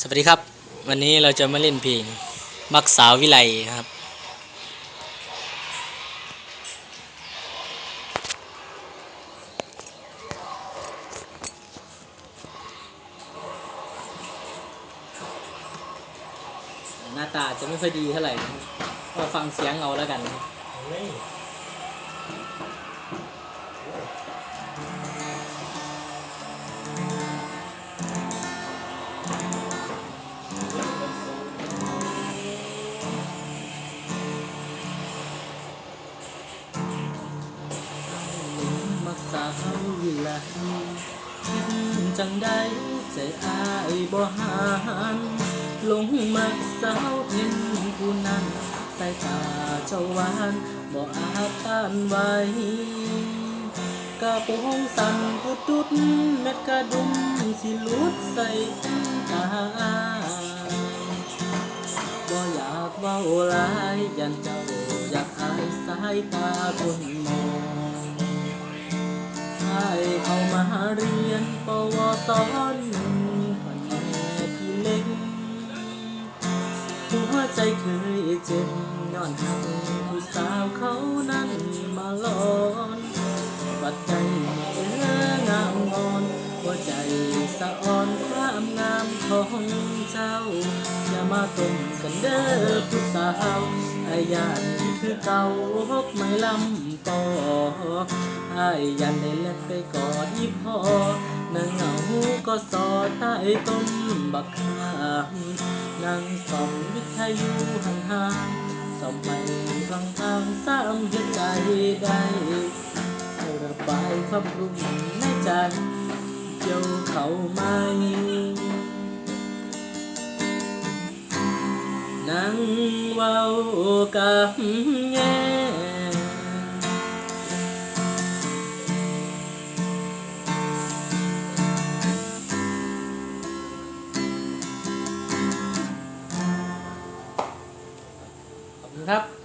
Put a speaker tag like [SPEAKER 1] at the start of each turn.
[SPEAKER 1] สวัสดีครับ วันนี้เราจะมาเล่นเพลง มักสาววิไลครับหน้าตาจะไม่ค่อยดีเท่าไหร่ก็ฟังเสียงเอาแล้วกันครับ คิดจังได้ใจอายบ่หานหลงมักสาวเห็นผู้นั้นสายตาเจ้าหวานบ่อาต้านไหวกระโปรงสั่นกุดดุดเม็ดกระดุมสิลุดใส่ตาบ่อยากเว้าลายยันเจ้าอยากอายสายตาคนมอง เข้ามาเรียนปวสอนพันแม่พี่เล็กหัวใจเคยเจ็บย้อนหักผู้สาวเขานั้นมาหลอนปัดใจเอื้องามงอนหัวใจสะอ่อนความงามของเจ้า อย่ามาต้มกันเด้อผู้สาวอ้ยานคือเก่าหกไม่ลำต่อ อ้ยันได้เล็ดไปกอดอีพอนางเหงาก็สอดใต้ต้นบักขามนางส่องวิทยุห่างๆส่องไปกลางทางสามเห็นใจได้ให้ระบายความรุ่มในใจเกี่ยวเขาไหมนั่งเว้ากับแง่ ครับ